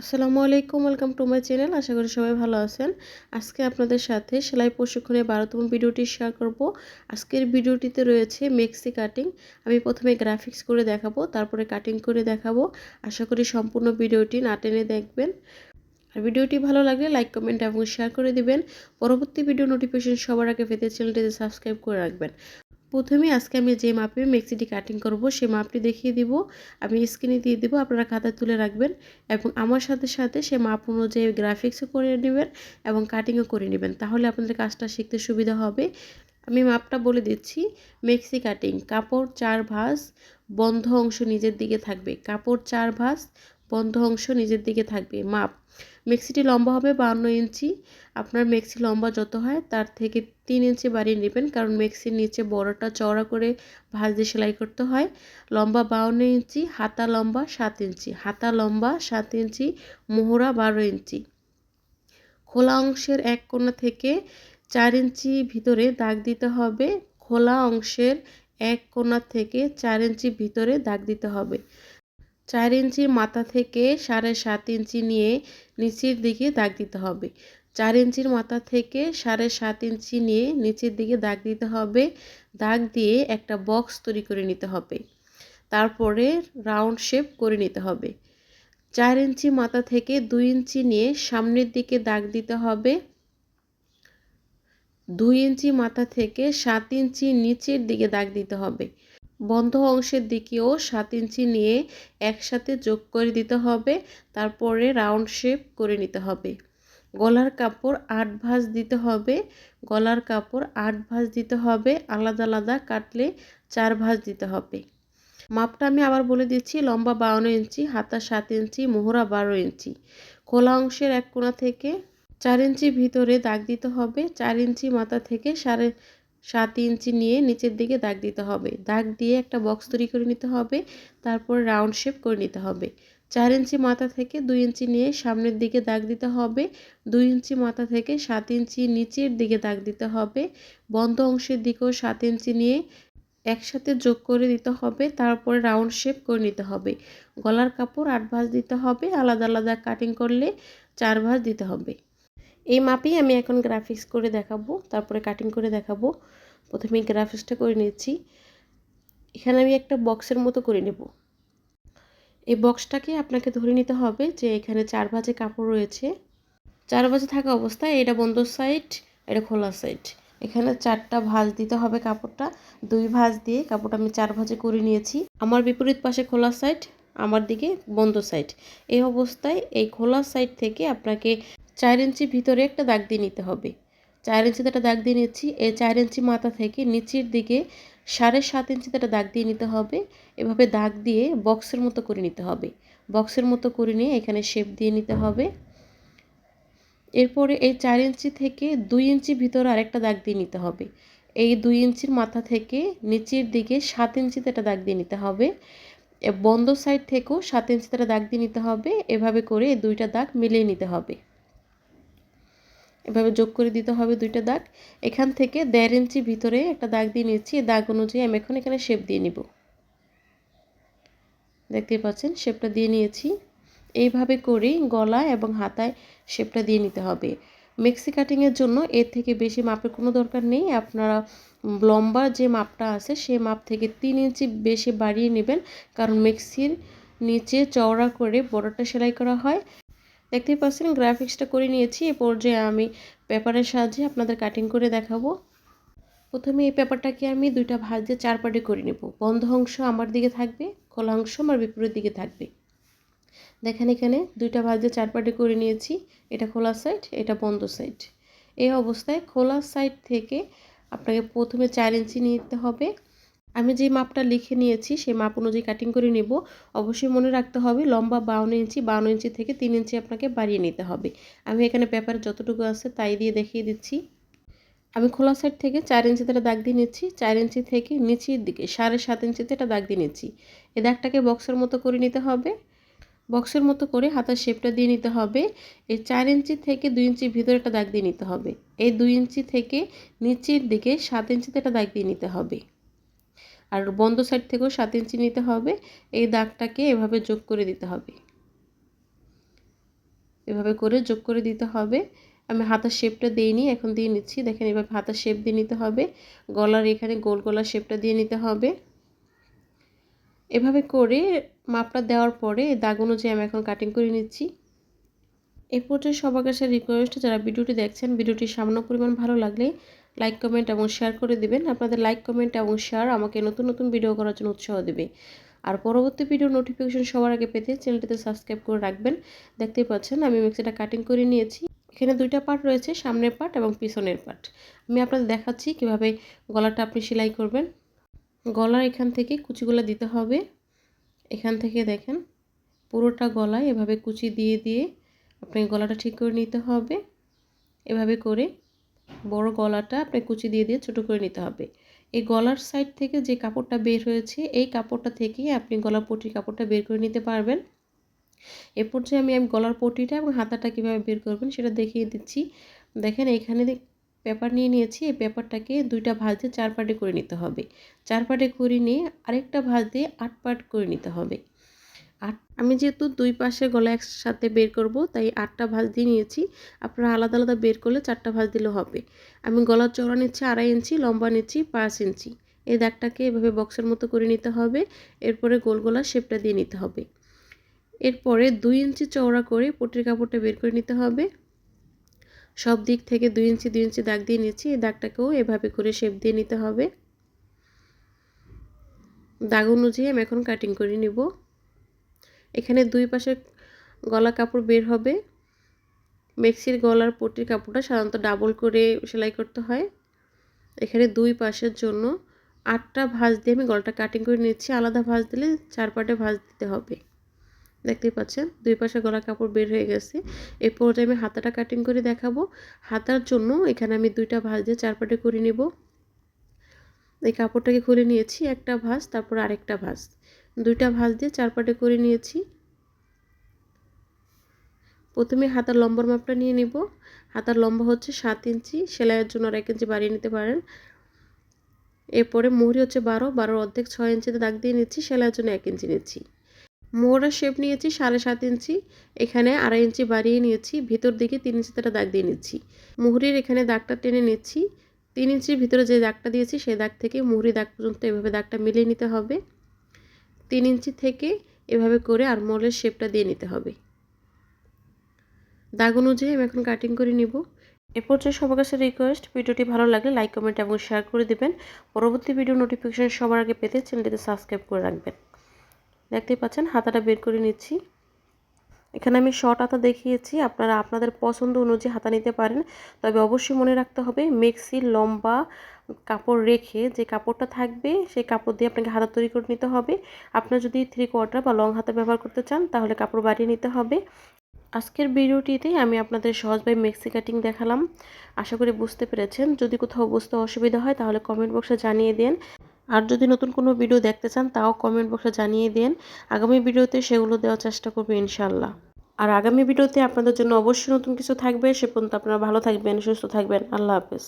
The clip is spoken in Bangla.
আসসালামু আলাইকুম ওয়েলকাম টু মাই চ্যানেল আশা করি সবাই ভালো আছেন। আজকে আপনাদের সাথে সেলাই প্রশিক্ষণের বারোতম ভিডিওটি শেয়ার করব। আজকের ভিডিওটিতে রয়েছে মেক্সি কাটিং আমি প্রথমে গ্রাফিক্স করে দেখাবো, তারপরে কাটিং করে দেখাবো। আশা করি সম্পূর্ণ ভিডিওটি না টেনে দেখবেন। আর ভিডিওটি ভালো লাগলে লাইক কমেন্ট এবং শেয়ার করে দিবেন। পরবর্তী ভিডিও নোটিফিকেশন সবার আগে পেতে চ্যানেলটিতে সাবস্ক্রাইব করে রাখবেন। প্রথমে আজকে আমি যে মাপে মেক্সিটি কাটিং করব, সে মাপটি দেখিয়ে দিব। আমি স্ক্রিনে দিয়ে দিব, আপনারা খাতা তুলে রাখবেন এবং আমার সাথে সাথে সে মাপ অনুযায়ী গ্রাফিক্সও করে নেবেন এবং কাটিংও করে নেবেন। তাহলে আপনাদের কাজটা শিখতে সুবিধা হবে। আমি মাপটা বলে দিচ্ছি, মেক্সি কাটিং কাপড় চার ভাঁজ, বন্ধ অংশ নিজের দিকে থাকবে। কাপড় চার ভাঁজ, বন্ধ অংশ নিজের দিকে থাকবে। মাপ মেক্সিটি লম্বা হবে বাউন্ন ইঞ্চি। আপনার মেক্সি লম্বা যত হয় তার থেকে তিন ইঞ্চি বাড়িয়ে নেবেন, কারণ মেক্সির নিচে বড়টা চওড়া করে ভাঁজ দিয়ে সেলাই করতে হয়। লম্বা বাউন্ন ইঞ্চি, হাতা লম্বা সাত ইঞ্চি, হাতা লম্বা সাত ইঞ্চি, মোহরা বারো ইঞ্চি। খোলা অংশের এক কোণা থেকে চার ইঞ্চি ভিতরে দাগ দিতে হবে। খোলা অংশের এক কোণা থেকে চার ইঞ্চি ভিতরে দাগ দিতে হবে। চার ইঞ্চির মাথা থেকে সাড়ে সাত ইঞ্চি নিয়ে নিচের দিকে দাগ দিতে হবে। চার ইঞ্চির মাথা থেকে সাড়ে সাত ইঞ্চি নিয়ে নিচের দিকে দাগ দিতে হবে। দাগ দিয়ে একটা বক্স তৈরি করে নিতে হবে। তারপরে রাউন্ড শেপ করে নিতে হবে। চার ইঞ্চি মাথা থেকে দুই ইঞ্চি নিয়ে সামনের দিকে দাগ দিতে হবে। দুই ইঞ্চি মাথা থেকে সাত ইঞ্চি নিচের দিকে দাগ দিতে হবে। বন্ধ অংশের দিকেও সাত ইঞ্চি নিয়ে একসাথে যোগ করে দিতে হবে, তারপরে রাউন্ড শেপ করে নিতে হবে। গলার কাপড় আট ভাঁজ দিতে হবে, গলার কাপড় আট ভাঁজ দিতে হবে, আলাদা আলাদা কাটলে চার ভাঁজ দিতে হবে। মাপটা আমি আবার বলে দিচ্ছি, লম্বা বাউন্ন ইঞ্চি, হাতা সাত ইঞ্চি, মোহরা বারো ইঞ্চি। খোলা অংশের এক কোণা থেকে চার ইঞ্চি ভিতরে দাগ দিতে হবে, চার ইঞ্চি মাথা থেকে সাড়ে সাত ইঞ্চি নিয়ে নিচের দিকে দাগ দিতে হবে। দাগ দিয়ে একটা বক্স তৈরি করে নিতে হবে, তারপর রাউন্ড শেপ করে নিতে হবে। চার ইঞ্চি মাথা থেকে দুই ইঞ্চি নিয়ে সামনের দিকে দাগ দিতে হবে, দুই ইঞ্চি মাথা থেকে সাত ইঞ্চি নিচের দিকে দাগ দিতে হবে, বন্ধ অংশের দিকেও সাত ইঞ্চি নিয়ে একসাথে যোগ করে দিতে হবে, তারপরে রাউন্ড শেপ করে নিতে হবে। গলার কাপড় আট ভাঁজ দিতে হবে, আলাদা আলাদা কাটিং করলে চার ভাঁজ দিতে হবে। এই মাপেই আমি এখন গ্রাফিক্স করে দেখাবো, তারপরে কাটিং করে দেখাবো। প্রথমে গ্রাফিক্সটা করে নিচ্ছি। এখানে আমি একটা বক্সের মতো করে নেব। এই বক্সটাকে আপনাকে ধরে নিতে হবে যে এখানে চার ভাজে কাপড় রয়েছে। চার ভাজে থাকা অবস্থায় এটা বন্ধ সাইড এটা খোলা সাইড এখানে চারটা ভাঁজ দিতে হবে কাপড়টা। দুই ভাঁজ দিয়ে কাপড়টা আমি চার ভাজে করে নিয়েছি। আমার বিপরীত পাশে খোলা সাইড আমার দিকে বন্ধ সাইড এই অবস্থায় এই খোলা সাইড থেকে আপনাকে চার ইঞ্চি ভিতরে একটা দাগ দিয়ে নিতে হবে। চার ইঞ্চিতে একটা দাগ দিয়ে নিচ্ছি। এই চার ইঞ্চি মাথা থেকে নিচের দিকে সাড়ে সাত ইঞ্চিতে একটা দাগ দিয়ে নিতে হবে। এভাবে দাগ দিয়ে বক্সের মতো করে নিতে হবে। বক্সের মতো করে নিয়ে এখানে শেপ দিয়ে নিতে হবে। এরপরে এই চার ইঞ্চি থেকে দুই ইঞ্চি ভিতরে আরেকটা দাগ দিয়ে নিতে হবে। এই দুই ইঞ্চির মাথা থেকে নিচের দিকে সাত ইঞ্চিতে একটা দাগ দিয়ে নিতে হবে। বন্ধ সাইড থেকেও সাত ইঞ্চিতে একটা দাগ দিয়ে নিতে হবে। এভাবে করে দুইটা দাগ মিলিয়ে নিতে হবে। এভাবে যোগ করে দিতে হবে দুইটা দাগ। এখান থেকে দেড় ইঞ্চি ভিতরে একটা দাগ দিয়ে নিচ্ছি এই দাগ অনুযায়ী আমি এখন এখানে শেপ দিয়ে নিব। দেখতেই পাচ্ছেন শেপটা দিয়ে নিয়েছি। এইভাবে করেই গলা এবং হাতায় শেপটা দিয়ে নিতে হবে। মেক্সি কাটিংয়ের জন্য এর থেকে বেশি মাপের কোনো দরকার নেই। আপনারা লম্বা যে মাপটা আছে সেই মাপ থেকে তিন ইঞ্চি বেশি বাড়িয়ে নেবেন। কারণ মেক্সির নিচে চওড়া করে বড়টা সেলাই করা হয়। দেখতেই পাচ্ছেন গ্রাফিক্সটা করে নিয়েছি। এ পর্যায়ে আমি পেপারের সাহায্যে আপনাদের কাটিং করে দেখাবো। প্রথমে এই পেপারটাকে আমি দুইটা ভাঁজ দিয়ে চার পাটে করে নেব। বন্ধ অংশ আমার দিকে থাকবে, খোলা অংশ আমার বিপরীত দিকে থাকবে। দেখেন এখানে দুইটা ভাঁজ দিয়ে চার পাটে করে নিয়েছি। এটা খোলা সাইড এটা বন্ধ সাইড এই অবস্থায় খোলা সাইড থেকে আপনাকে প্রথমে চার ইঞ্চি নিতে হবে। আমি যে মাপটা লিখে নিয়েছি, সেই মাপ অনুযায়ী কাটিং করে নেব। অবশ্যই মনে রাখতে হবে, লম্বা বাউন্ন ইঞ্চি বাউন্ন ইঞ্চি থেকে তিন ইঞ্চি আপনাকে বাড়িয়ে নিতে হবে। আমি এখানে পেপারে যতটুকু আছে তাই দিয়ে দেখিয়ে দিচ্ছি। আমি খোলা সাইড থেকে চার ইঞ্চিতে একটা দাগ দিয়ে নিচ্ছি। চার ইঞ্চি থেকে নিচের দিকে, সাড়ে সাত ইঞ্চিতে একটা দাগ দিয়ে নিচ্ছি। এ দাগটাকে বক্সের মতো করে নিতে হবে। বক্সের মতো করে হাতার শেপটা দিয়ে নিতে হবে। এই চার ইঞ্চি থেকে দুই ইঞ্চি ভিতরে একটা দাগ দিয়ে নিতে হবে। এই দুই ইঞ্চি থেকে নিচের দিকে সাত ইঞ্চিতে একটা দাগ দিয়ে নিতে হবে। আর বন্ধ সাইড থেকেও সাত ইঞ্চি নিতে হবে। এই দাগটাকে এভাবে যোগ করে দিতে হবে। এভাবে করে যোগ করে দিতে হবে। আমি হাতার শেপটা দিইনি এখন দিয়ে নিচ্ছি। দেখেন এভাবে হাতার শেপ দিয়ে নিতে হবে। গলার এখানে গোল গলার শেপটা দিয়ে নিতে হবে। এভাবে করে মাপটা দেওয়ার পরে দাগ অনুযায়ী আমি এখন কাটিং করে নিচ্ছি। এ পর্যায়ে সবার কাছে রিকোয়েস্ট যারা ভিডিওটি দেখছেন, ভিডিওটি সামান্য পরিমাণ ভালো লাগলে লাইক কমেন্ট এবং শেয়ার করে দিবেন। আপনাদের লাইক কমেন্ট এবং শেয়ার আমাকে নতুন নতুন ভিডিও করার জন্য উৎসাহ দেবে। আর পরবর্তী ভিডিও নোটিফিকেশন সবার আগে পেতে চ্যানেলটিতে সাবস্ক্রাইব করে রাখবেন। দেখতেই পাচ্ছেন, আমি মিক্সিটা কাটিং করে নিয়েছি। এখানে দুইটা পার্ট রয়েছে, সামনের পার্ট এবং পিছনের পার্ট আমি আপনাদের দেখাচ্ছি কীভাবে গলাটা আপনি সেলাই করবেন। গলার এখান থেকে কুচিগুলো দিতে হবে। এখান থেকে দেখেন, পুরোটা গলায় এভাবে কুচি দিয়ে দিয়ে আপনাকে গলাটা ঠিক করে নিতে হবে। এভাবে করে বড় গলাটা আপনি কুচি দিয়ে দিয়ে ছোটো করে নিতে হবে। এই গলার সাইড থেকে যে কাপড়টা বের হয়েছে, এই কাপড়টা থেকেই আপনি গলার পটির কাপড়টা বের করে নিতে পারবেন। এ পর্যায়ে আমি গলার পটিটা এবং হাতাটা কীভাবে বের করবেন সেটা দেখিয়ে দিচ্ছি। দেখেন এখানে পেপার নিয়ে নিয়েছি, এই পেপারটাকে দুইটা ভাঁজ দিয়ে চার পার্টে করে নিতে হবে। চার পার্টে করে নিয়ে আরেকটা ভাঁজ দিয়ে আট পার্ট করে নিতে হবে। আট আমি যেহেতু দুই পাশে গলা একসাথে বের করব, তাই আটটা ভাঁজ দিয়ে নিয়েছি। আপনারা আলাদা আলাদা বের করলে চারটা ভাঁজ দিলে হবে। আমি গলার চড়া নিচ্ছি আড়াই ইঞ্চি, লম্বা নিচ্ছি পাঁচ ইঞ্চি। এই দাগটাকে এভাবে বক্সের মতো করে নিতে হবে, এরপরে গোল গোলা শেপটা দিয়ে নিতে হবে। এরপরে দুই ইঞ্চি চওড়া করে পটির কাপড়টা বের করে নিতে হবে। সব দিক থেকে দুই ইঞ্চি দুই ইঞ্চি দাগ দিয়ে নিচ্ছি, এই দাগটাকেও এভাবে করে শেপ দিয়ে নিতে হবে। দাগ অনুযায়ী আমি এখন কাটিং করে নিব। এখানে দুই পাশে গলা কাপড় বের হবে। মেক্সির গলার পটির কাপড়টা সাধারণত ডাবল করে সেলাই করতে হয়। এখানে দুই পাশের জন্য আটটা ভাঁজ দিয়ে আমি গলাটা কাটিং করে নিচ্ছি। আলাদা ভাঁজ দিলে চার পাটে ভাঁজ দিতে হবে। দেখতেই পাচ্ছেন, দুই পাশে গলা কাপড় বের হয়ে গেছে। এই পর্যায়ে আমি হাতাটা কাটিং করে দেখাবো। হাতার জন্য এখানে আমি দুইটা ভাঁজ দিয়ে চার পাটে করে নেব। এই কাপড়টাকে খুলে নিয়েছি, একটা ভাঁজ, তারপর আরেকটা ভাঁজ। দুইটা ভাঁজ দিয়ে চারপাটে করে নিয়েছি। প্রথমে হাতার লম্বর মাপটা নিয়ে নিব। হাতার লম্বা হচ্ছে সাত ইঞ্চি, সেলাইয়ের জন্য আর এক ইঞ্চি বাড়িয়ে নিতে পারেন। এরপরে মোহরি হচ্ছে বারো, বারোর অর্ধেক ছয় ইঞ্চিতে দাগ দিয়ে নিচ্ছি, সেলাইয়ের জন্য এক ইঞ্চি নিচ্ছি। মোহরার শেপ নিয়েছি সাড়ে সাত ইঞ্চি, এখানে আড়াই ইঞ্চি বাড়িয়ে নিয়েছি, ভিতর দিকে তিন ইঞ্চিতে দাগ দিয়ে নিচ্ছি। মুহুরির এখানে দাগটা টেনে নিচ্ছি। তিন ইঞ্চির ভিতরে যে দাগটা দিয়েছি, সেই দাগ থেকে মুহুরি দাগ পর্যন্ত এভাবে দাগটা মিলিয়ে নিতে হবে। তিন ইঞ্চি থেকে এভাবে করে আর মলের শেপটা দিয়ে নিতে হবে। দাগ অনুযায়ী আমি এখন কাটিং করে নিব। এ পর্যায়ে সবার কাছে রিকোয়েস্ট ভিডিওটি ভালো লাগলে লাইক কমেন্ট এবং শেয়ার করে দেবেন। পরবর্তী ভিডিও নোটিফিকেশান সবার আগে পেতে চ্যানেলটিতে সাবস্ক্রাইব করে রাখবেন। দেখতেই পাচ্ছেন, হাতাটা বের করে নিচ্ছি। এখানে আমি শর্ট হাতা দেখিয়েছি, আপনারা আপনাদের পছন্দ অনুযায়ী হাতা নিতে পারেন। তবে অবশ্যই মনে রাখতে হবে মেক্সি লম্বা কাপড় রেখে যে কাপড়টা থাকবে, সেই কাপড় দিয়ে আপনাকে হাতা তৈরি করে নিতে হবে। আপনার যদি থ্রি কোয়ার্টার বা লং হাতা ব্যবহার করতে চান, তাহলে কাপড় বাড়িয়ে নিতে হবে। আজকের ভিডিওটিতে আমি আপনাদের সহজভাবে মেক্সি কাটিং দেখালাম। আশা করি বুঝতে পেরেছেন। যদি কোথাও বুঝতে অসুবিধা হয়, তাহলে কমেন্ট বক্সে জানিয়ে দেন। আর যদি নতুন কোনো ভিডিও দেখতে চান, তাও কমেন্ট বক্সে জানিয়ে দেন। আগামী ভিডিওতে সেগুলো দেওয়ার চেষ্টা করব ইনশাল্লাহ আর আগামী ভিডিওতে আপনাদের জন্য অবশ্যই নতুন কিছু থাকবে। সে পর্যন্ত আপনারা ভালো থাকবেন, সুস্থ থাকবেন। আল্লাহ হাফেজ।